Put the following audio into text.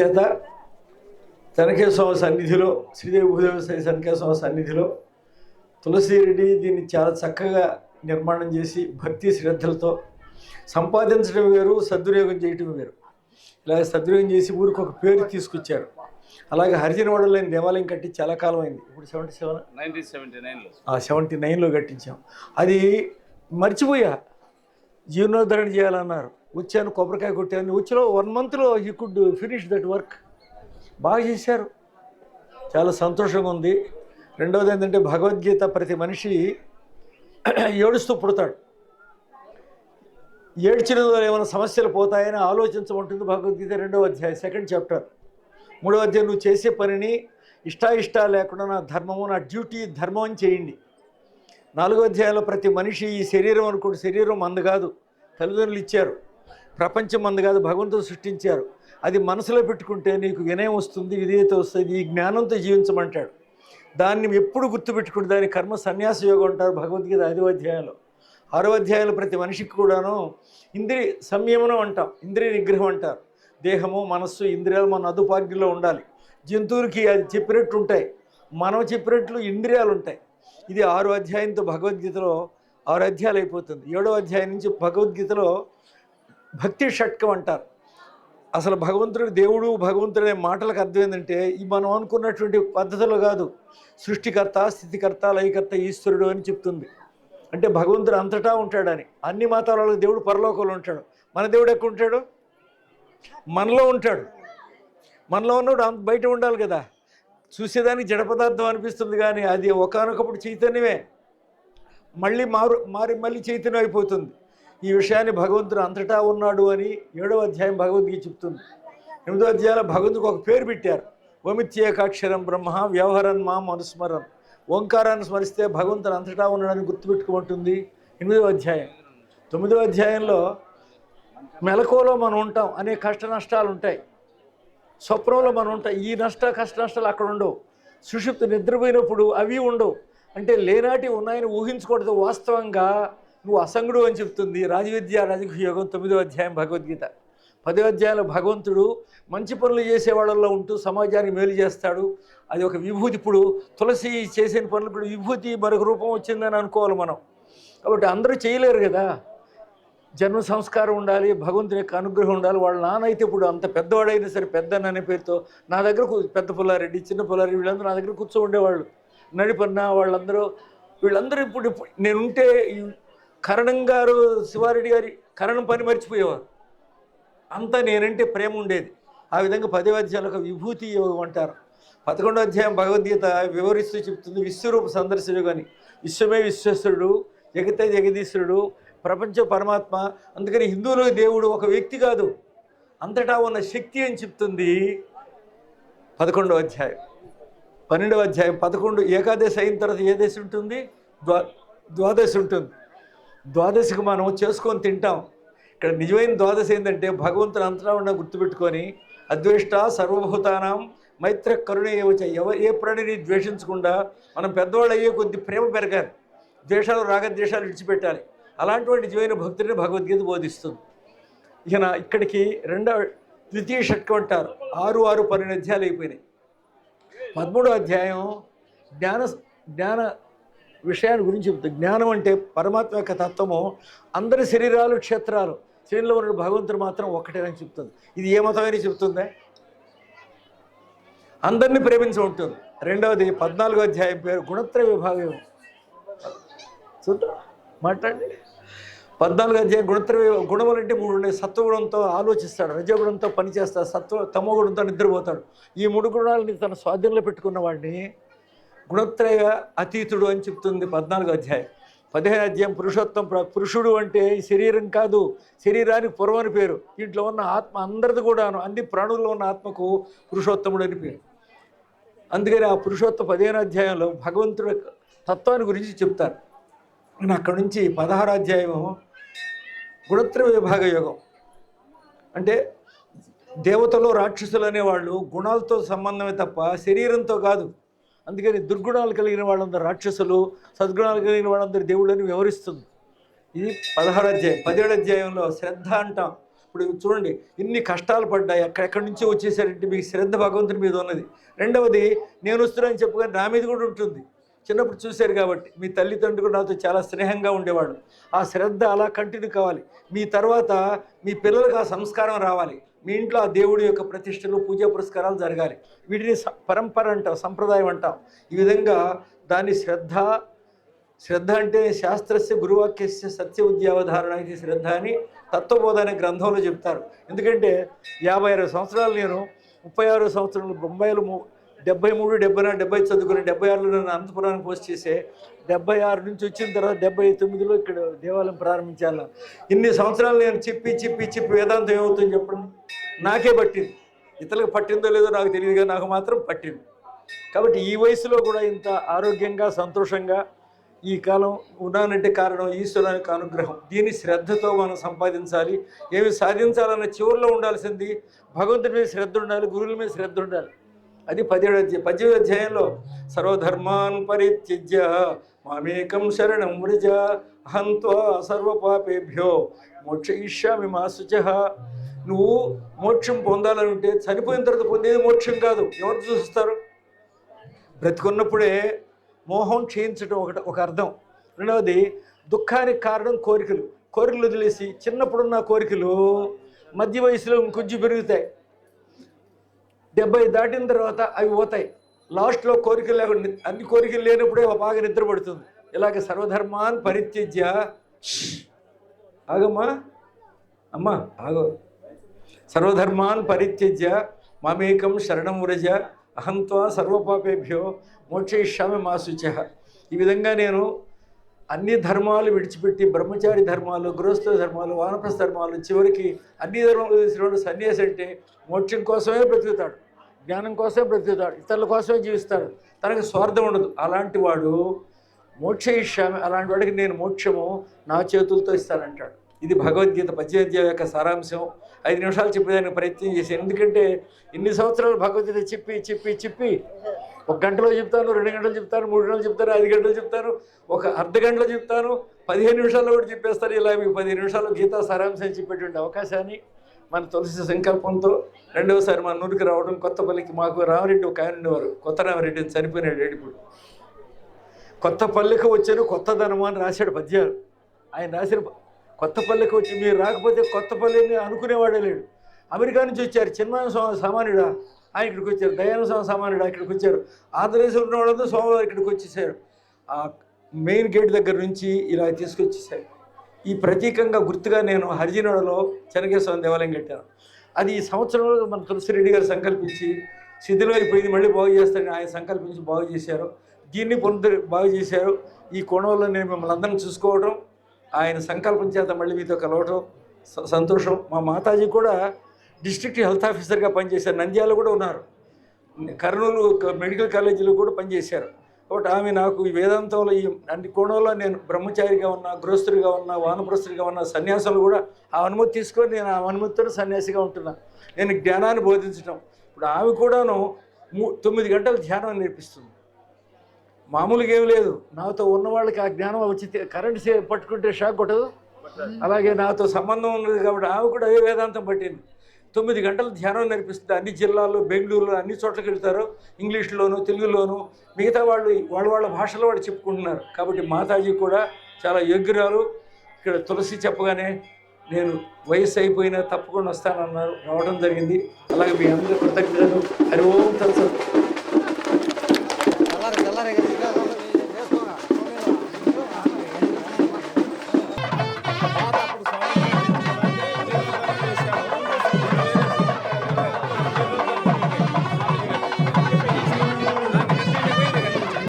చేత తనకేశ్వర సన్నిధిలో శ్రీదేవి భూదేవి తనకేశ్వర సన్నిధిలో తులసిరెడ్డి దీన్ని చాలా చక్కగా నిర్మాణం చేసి భక్తి శ్రద్ధలతో సంపాదించడం వేరు సద్వినియోగం చేయటం వేరు. ఇలాగ సద్వినియోగం చేసి ఊరికి ఒక పేరు తీసుకొచ్చారు. అలాగే హరిజనవాడలో దేవాలయం కట్టి చాలా కాలం అయింది. ఇప్పుడు సెవెంటీ సెవెన్ నైన్టీన్ సెవెంటీ నైన్లో ఆ సెవెంటీ నైన్లో కట్టించాం. అది మర్చిపోయా. జీర్ణోద్ధరణ చేయాలన్నారు. వచ్చాను కొబ్బరికాయ కొట్టాను. వచ్చిలో వన్ మంత్లో he could finish that work బాగా చేశారు. చాలా సంతోషంగా ఉంది. రెండవది ఏంటంటే భగవద్గీత ప్రతి మనిషి ఏడుస్తూ పుడతాడు. ఏడ్చిన ఏమైనా సమస్యలు పోతాయని ఆలోచించమంటుంది భగవద్గీత రెండవ అధ్యాయం సెకండ్ చాప్టర్ మూడవ అధ్యాయం నువ్వు చేసే పనిని ఇష్టాయిష్టా లేకుండా నా ధర్మము నా డ్యూటీ ధర్మం అని చేయండి. నాలుగో అధ్యాయంలో ప్రతి మనిషి ఈ శరీరం అనుకోండి శరీరం మంద కాదు తల్లిదండ్రులు ఇచ్చారు. ప్రపంచం మంద కాదు భగవంతుడు సృష్టించారు. అది మనసులో పెట్టుకుంటే నీకు వినయం వస్తుంది విధేయత వస్తుంది ఈ జ్ఞానంతో జీవించమంటాడు. దాన్ని ఎప్పుడు గుర్తుపెట్టుకుంటే దాని కర్మ సన్యాస యోగం అంటారు భగవద్గీత ఐదో అధ్యాయంలో. ఆరో అధ్యాయంలో ప్రతి మనిషికి కూడాను ఇంద్రియ సంయమనం అంటాం ఇంద్రియ నిగ్రహం అంటారు. దేహము మనస్సు ఇంద్రియాలు మన అదుపాగ్నిలో ఉండాలి. జంతువులకి అది చెప్పినట్టు ఉంటాయి. మనం చెప్పినట్లు ఇంద్రియాలు ఉంటాయి. ఇది ఆరో అధ్యాయంతో భగవద్గీతలో ఆరు అధ్యాయాలు అయిపోతుంది. ఏడో అధ్యాయం నుంచి భగవద్గీతలో భక్తి షట్కం అంటారు. అసలు భగవంతుడు దేవుడు భగవంతుడు అనే మాటలకు అర్థం ఏంటంటే ఈ మనం అనుకున్నటువంటి పద్ధతులు కాదు. సృష్టికర్త స్థితికర్త లయకర్త ఈశ్వరుడు అని చెప్తుంది. అంటే భగవంతుడు అంతటా ఉంటాడని. అన్ని మతాలలో దేవుడు పరలోకంలో ఉంటాడు. మన దేవుడు ఎక్కడ ఉంటాడు? మనలో ఉంటాడు. మనలో ఉన్నాడు అంత బయట ఉండాలి కదా. చూసేదానికి జడ పదార్థం అనిపిస్తుంది కానీ అది ఒకనొకప్పుడు చైతన్యమే. మళ్ళీ మారు మారి మళ్ళీ చైతన్యం అయిపోతుంది. ఈ విషయాన్ని భగవంతుడు అంతటా ఉన్నాడు అని ఏడవ అధ్యాయం భగవద్గీత చెప్తుంది. ఎనిమిదో అధ్యాయంలో భగవంతుడికి ఒక పేరు పెట్టారు. ఓమిత్యేకాక్షరం బ్రహ్మ వ్యవహరన్ మాం అనుస్మరన్. ఓంకారాన్ని స్మరిస్తే భగవంతుడు అంతటా ఉన్నాడని గుర్తుపెట్టుకుంటుంది ఎనిమిదో అధ్యాయం. తొమ్మిదో అధ్యాయంలో మెలకువలో మనం ఉంటాం అనే కష్ట నష్టాలు ఉంటాయి. స్వప్నంలో మనం ఉంటాం ఈ నష్ట కష్ట నష్టాలు అక్కడ ఉండవు. సుషుప్తి నిద్రపోయినప్పుడు అవి ఉండవు. అంటే లేనాటి ఉన్నాయని ఊహించకూడదు వాస్తవంగా నువ్వు అసంగుడు అని చెప్తుంది. రాజవిద్య రాజయోగం తొమ్మిదో అధ్యాయం భగవద్గీత. పదో అధ్యాయంలో భగవంతుడు మంచి పనులు చేసే వాళ్ళల్లో ఉంటూ సమాజానికి మేలు చేస్తాడు. అది ఒక విభూతి. ఇప్పుడు తులసి చేసిన పనులు ఇప్పుడు విభూతి మరొక రూపం వచ్చిందని అనుకోవాలి మనం. కాబట్టి అందరూ చేయలేరు కదా. జన్మ సంస్కారం ఉండాలి భగవంతుని యొక్క అనుగ్రహం ఉండాలి. వాళ్ళ నాన్న అయితే ఇప్పుడు అంత పెద్దవాడైనా సరే పెద్ద అనే పేరుతో నా దగ్గర పెద్ద పుల్లారెడ్డి చిన్న పుల్లారెడ్డి వీళ్ళందరూ నా దగ్గర కూర్చో ఉండేవాళ్ళు నడిపన్న వాళ్ళందరూ వీళ్ళందరూ ఇప్పుడు నేనుంటే కరణం గారు శివారెడ్డి గారి కరణం పని మర్చిపోయేవారు. అంతా నేనంటే ప్రేమ ఉండేది. ఆ విధంగా పదే అధ్యాయంలో ఒక విభూతి యోగం అంటారు పదకొండో అధ్యాయం భగవద్గీత వివరిస్తూ చెప్తుంది విశ్వరూప సందర్శనుడు అని విశ్వమే విశ్వేశ్వరుడు జగతే జగదీశ్వరుడు ప్రపంచ పరమాత్మ. అందుకని హిందువులు దేవుడు ఒక వ్యక్తి కాదు. అంతటా ఉన్న శక్తి అని చెప్తుంది పదకొండవ అధ్యాయం. పన్నెండవ అధ్యాయం పదకొండు ఏకాదశి అయిన తర్వాత ఏ దశ ఉంటుంది? ద్వా ద్వాదశి ఉంటుంది. ద్వాదశికి మనం చేసుకొని తింటాం. ఇక్కడ నిజమైన ద్వాదశి ఏంటంటే భగవంతుని అంతరా ఉన్న గుర్తుపెట్టుకొని అద్వేష్ట సర్వభూతానం మైత్ర కరుణ ఏవచ్చ ఎవరు ఏ ప్రాణిని ద్వేషించకుండా మనం పెద్దవాళ్ళు అయ్యే కొద్ది ప్రేమ పెరగాలి. ద్వేషాలు రాగద్వేషాలు విడిచిపెట్టాలి. అలాంటి నిజమైన భక్తుడిని భగవద్గీత బోధిస్తుంది. ఈయన ఇక్కడికి రెండవ ద్వితీయ షట్కం అంటారు. ఆరు ఆరు పన్నెండు అధ్యాయాలు అయిపోయినాయి. పదమూడో అధ్యాయం జ్ఞాన జ్ఞాన విషయాన్ని గురించి చెప్తుంది జ్ఞానం అంటే పరమాత్మ యొక్క తత్వము అందరి శరీరాలు క్షేత్రాలు. శరీరంలో ఉన్న భగవంతుడు మాత్రం ఒక్కటేనని చెప్తుంది. ఇది ఏ మతమైనా చెప్తుందే? అందరినీ ప్రేమించి ఉంటుంది. రెండవది పద్నాలుగో అధ్యాయం పేరు గుణత్ర విభాగం. చూద్దాం? మాట్లాడండి. పద్నాలుగు అధ్యాయం గుణత్ర గుణములు అంటే మూడు ఉన్నాయి. సత్వగుణంతో ఆలోచిస్తాడు. రజగుణంతో పనిచేస్తాడు. సత్వ తమోగుణంతో నిద్రపోతాడు. ఈ మూడు గుణాలని తన స్వాధీనంలో పెట్టుకున్న వాడిని గుణత్రయ అతీతుడు అని చెప్తుంది పద్నాలుగు అధ్యాయం. పదిహేను అధ్యాయం పురుషోత్తం ప్ర- పురుషుడు అంటే శరీరం కాదు శరీరానికి పురమని పేరు. దీంట్లో ఉన్న ఆత్మ అందరిది కూడాను అన్ని ప్రాణుల్లో ఉన్న ఆత్మకు పురుషోత్తముడు అని పేరు. అందుకని ఆ పురుషోత్త పదిహేను అధ్యాయంలో భగవంతుడు తత్వాన్ని గురించి చెప్తారు. నేను అక్కడ నుంచి పదహారు అధ్యాయము గుణత్ర విభాగ యోగం. అంటే దేవతలు రాక్షసులు అనేవాళ్ళు గుణాలతో సంబంధమే తప్ప శరీరంతో కాదు. అందుకని దుర్గుణాలు కలిగిన వాళ్ళందరూ రాక్షసులు సద్గుణాలు కలిగిన వాళ్ళందరూ దేవుళ్ళని వివరిస్తుంది. ఇది పదహారు అధ్యాయం పదిహేడు అధ్యాయంలో శ్రద్ధ అంటాం. ఇప్పుడు చూడండి ఇన్ని కష్టాలు పడ్డాయి ఎక్కడెక్కడి నుంచి వచ్చేసారంటే మీకు శ్రద్ధ భగవంతుని మీద ఉన్నది. రెండవది నేను వస్తున్నానని చెప్పుకొని నా మీద కూడా ఉంటుంది. చిన్నప్పుడు చూశారు కాబట్టి మీ తల్లిదండ్రులు నాతో చాలా స్నేహంగా ఉండేవాడు ఆ శ్రద్ధ అలా కంటిన్యూ కావాలి. మీ తర్వాత మీ పిల్లలకు ఆ సంస్కారం రావాలి. మీ ఇంట్లో ఆ దేవుడి యొక్క ప్రతిష్టలు పూజా పురస్కారాలు జరగాలి. వీటిని పరంపర అంటాం సంప్రదాయం అంటాం. ఈ విధంగా దాని శ్రద్ధ శ్రద్ధ అంటే శాస్త్రస్య గురువాక్యస్య సత్య ఉద్యావధారణ ఇది శ్రద్ధ అని తత్వబోధ అనే గ్రంథంలో చెప్తారు. ఎందుకంటే యాభై ఆరు సంవత్సరాలు నేను ముప్పై ఆరు సంవత్సరాలు బొంబాయిలు ము- డెబ్బై మూడు డెబ్బై నాలుగు డెబ్బై చదువుకుని డెబ్బై ఆరులో నన్ను అనంతపురానికి పోస్ట్ చేసే డెబ్బై ఆరు నుంచి వచ్చిన తర్వాత డెబ్బై తొమ్మిదిలో ఇక్కడ దేవాలయం ప్రారంభించాను. ఇన్ని సంవత్సరాలు నేను చెప్పి చెప్పి చెప్పి వేదాంతం ఏమవుతుందని చెప్పడం. నాకే పట్టింది. ఇతరులకు పట్టిందో లేదో నాకు తెలియదు కానీ నాకు మాత్రం పట్టింది. కాబట్టి ఈ వయసులో కూడా ఇంత ఆరోగ్యంగా సంతోషంగా ఈ కాలం ఉన్నానంటే కారణం ఈశ్వరానికి అనుగ్రహం. దీని శ్రద్ధతో మనం సంపాదించాలి. ఏమి సాధించాలన్న చివరిలో ఉండాల్సింది భగవంతుడి మీద శ్రద్ధ ఉండాలి గురువుల మీద శ్రద్ధ ఉండాలి. అది పదిహేడు అధ్యాయం పద్దెనిమిది అధ్యాయంలో. సర్వధర్మాన్ పరిత్యజ్య మామేకం శరణం వృజ అహంత్వా సర్వపాపేభ్యో మోక్షయిష్యామి మా శుచ నువ్వు మోక్షం పొందాలనుంటే చనిపోయిన తర్వాత పొందేది మోక్షం కాదు. ఎవరు చూస్తారు బ్రతికున్నప్పుడే మోహం క్షయించడం ఒకటి ఒక అర్థం. రెండవది దుఃఖానికి కారణం కోరికలు. కోరికలు వదిలేసి చిన్నప్పుడున్న కోరికలు మధ్య వయసులో ఇంకొంచెం పెరుగుతాయి. డెబ్బై దాటిన తర్వాత అవి పోతాయి. లాస్ట్లో కోరికలు లేకుండా అన్ని కోరికలు లేనప్పుడే బాగా నిద్ర పడుతుంది ఇలాగ సర్వధర్మాన్ పరిత్యజ్య. ఆగమ్మా. అమ్మా ఆగో. సర్వధర్మాన్ పరిత్యజ్య మమేకం శరణం వ్రజ అహంత్వా సర్వపాపేభ్యో మోక్షయిష్యామి మా శుచ ఈ విధంగా నేను అన్ని ధర్మాలు విడిచిపెట్టి బ్రహ్మచారి ధర్మాలు గృహస్థ ధర్మాలు వానప్రస్థ ధర్మాలు చివరికి అన్ని ధర్మాలు తెలిసినవాడు సన్యాసి అంటే మోక్షం కోసమే బ్రతుకుతాడు జ్ఞానం కోసమే బ్రతుకుతాడు ఇతరుల కోసమే జీవిస్తాడు. తనకు స్వార్థం ఉండదు. అలాంటి వాడు మోక్ష ఇష్యామి అలాంటి వాడికి నేను మోక్షము నా చేతులతో ఇస్తానంటాడు. ఇది భగవద్గీత పద్యాధ్యాయ యొక్క సారాంశం. ఐదు నిమిషాలు చెప్పేదానికి ప్రయత్నం చేశాను. ఎందుకంటే ఇన్ని సంవత్సరాలు భగవద్గీత చెప్పి చెప్పి చెప్పి ఒక గంటలో చెప్తాను రెండు గంటలు చెప్తాను మూడు గంటలు చెప్తాను ఐదు గంటలు చెప్తాను ఒక అర్ధ గంటలో చెప్తాను పదిహేను నిమిషాల్లో కూడా చెప్పేస్తారు. ఇలా మీకు పదిహేను నిమిషాల్లో గీతా సారాంశం చెప్పేటువంటి అవకాశాన్ని మన తులసి సంకల్పంతో రెండవసారి మన నూరికి రావడం కొత్తపల్లికి మాకు రామరెడ్డి ఒక ఆయన ఉండేవారు. కొత్త రామరెడ్డి చనిపోయినాడు ఇప్పుడు. కొత్త పల్లెకు వచ్చాను కొత్త ధనము అని రాశాడు పద్యాలు. ఆయన రాసిన కొత్త పల్లెకు వచ్చి మీరు రాకపోతే కొత్త పల్లెని అనుకునేవాడే లేడు. అమెరికా నుంచి వచ్చారు. చిన్న సామాన్యుడా? ఆయన ఇక్కడికి వచ్చారు దయాన సామాన్యుడు ఇక్కడికి వచ్చారు ఆంధ్రదేశంలో ఉన్న వాళ్ళంతా స్వామివారు ఇక్కడికి వచ్చేసారు ఆ మెయిన్ గేట్ దగ్గర నుంచి ఇలా తీసుకొచ్చేసారు ఈ ప్రతీకంగా గుర్తుగా నేను హరిజనోడలో చెనకేశ్వరం దేవాలయం కట్టాను. అది ఈ సంవత్సరంలో మన తులసిరెడ్డి గారు సంకల్పించి శిథిలం అయిపోయింది మళ్ళీ బాగు చేస్తారని ఆయన సంకల్పించి బాగు చేశారు. దీన్ని పునరు బాగు చేశారు. ఈ కోణంలో నేను మిమ్మల్ని అందరిని చూసుకోవడం ఆయన సంకల్పం చేత మళ్ళీ మీతో కలవటం స- సంతోషం. మా మాతాజీ కూడా డిస్ట్రిక్ట్ హెల్త్ ఆఫీసర్గా పనిచేశారు. నంద్యాల కూడా ఉన్నారు. కర్నూలు మెడికల్ కాలేజీలో కూడా పనిచేశారు. కాబట్టి ఆమె నాకు ఈ వేదాంతంలో ఈ అన్ని కోణంలో నేను బ్రహ్మచారిగా ఉన్నా గృహస్థుడిగా ఉన్నా వానప్రస్తుడిగా ఉన్నా సన్యాసాలు కూడా ఆ అనుమతి తీసుకొని నేను ఆ అనుమతితో సన్యాసిగా ఉంటున్నా. నేను జ్ఞానాన్ని బోధించడం ఇప్పుడు ఆమె కూడాను తొమ్మిది గంటలు ధ్యానం నేర్పిస్తుంది. మామూలుగా ఏం లేదు. నాతో ఉన్న వాళ్ళకి ఆ జ్ఞానం వచ్చి కరెంట్ పట్టుకుంటే షాక్ కొట్టదు. అలాగే నాతో సంబంధం ఉన్నది కాబట్టి ఆమె కూడా అదే వేదాంతం పట్టింది. తొమ్మిది గంటల ధ్యానం నేర్పిస్తుంది. అన్ని జిల్లాల్లో బెంగళూరులో అన్ని చోట్లకి వెళ్తారు. ఇంగ్లీష్లోను తెలుగులోను మిగతా వాళ్ళు వాళ్ళ వాళ్ళ భాషలో వాళ్ళు చెప్పుకుంటున్నారు. కాబట్టి మాతాజీ కూడా చాలా యోగ్యురాలు. ఇక్కడ తులసి చెప్పగానే నేను వయసు అయిపోయినా తప్పకుండా వస్తానన్నారు. రావడం జరిగింది. అలాగే మీ అందరి కృతజ్ఞతలు. హరి ఓం తలసరి